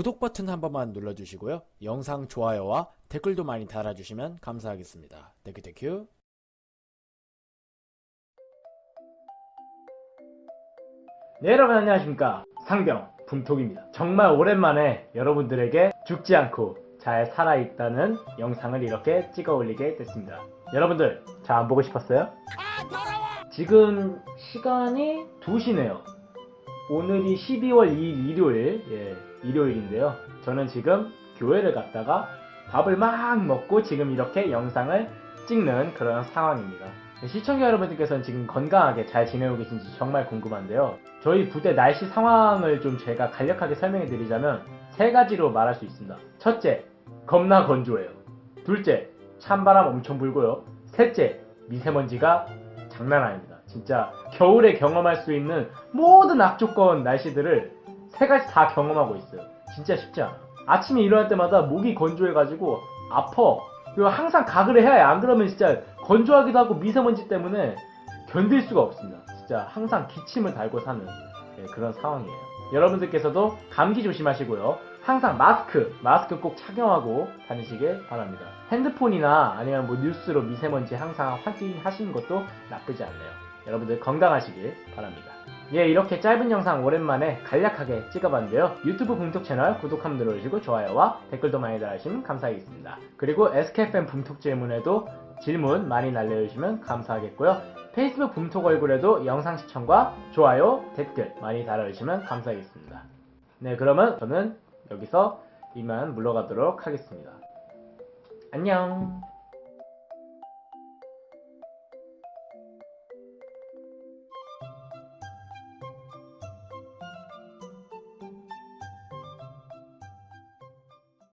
구독 버튼 한 번만 눌러주시고요. 영상 좋아요와 댓글도 많이 달아주시면 감사하겠습니다. 땡큐 땡큐. 네 여러분 안녕하십니까 상병 분톡입니다 정말 오랜만에 여러분들에게 죽지 않고 잘 살아있다는 영상을 이렇게 찍어 올리게 됐습니다 여러분들 잘 안 보고 싶었어요? 지금 시간이 2시네요 오늘이 12월 2일 일요일 예, 일요일인데요 저는 지금 교회를 갔다가 밥을 막 먹고 지금 이렇게 영상을 찍는 그런 상황입니다 시청자 여러분들께서는 지금 건강하게 잘 지내고 계신지 정말 궁금한데요. 저희 부대 날씨 상황을 좀 제가 간략하게 설명해 드리자면 세 가지로 말할 수 있습니다. 첫째, 겁나 건조해요. 둘째, 찬바람 엄청 불고요. 셋째, 미세먼지가 장난 아닙니다. 진짜 겨울에 경험할 수 있는 모든 악조건 날씨들을 세 가지 다 경험하고 있어요. 진짜 쉽지 않아. 아침에 일어날 때마다 목이 건조해가지고 아파. 그리고 항상 가글을 해야 해. 안 그러면 진짜 건조하기도 하고 미세먼지 때문에 견딜 수가 없습니다. 진짜 항상 기침을 달고 사는 예, 그런 상황이에요. 여러분들께서도 감기 조심하시고요. 항상 마스크, 마스크 꼭 착용하고 다니시길 바랍니다. 핸드폰이나 아니면 뭐 뉴스로 미세먼지 항상 확인하시는 것도 나쁘지 않네요. 여러분들 건강하시길 바랍니다. 예, 이렇게 짧은 영상 오랜만에 간략하게 찍어봤는데요. 유튜브 붕톡 채널 구독 한번 눌러주시고 좋아요와 댓글도 많이 달아주시면 감사하겠습니다. 그리고 SKFM 붕톡 질문에도 질문 많이 날려주시면 감사하겠고요. 페이스북 붕톡 얼굴에도 영상 시청과 좋아요, 댓글 많이 달아주시면 감사하겠습니다. 네, 그러면 저는 여기서 이만 물러가도록 하겠습니다. 안녕!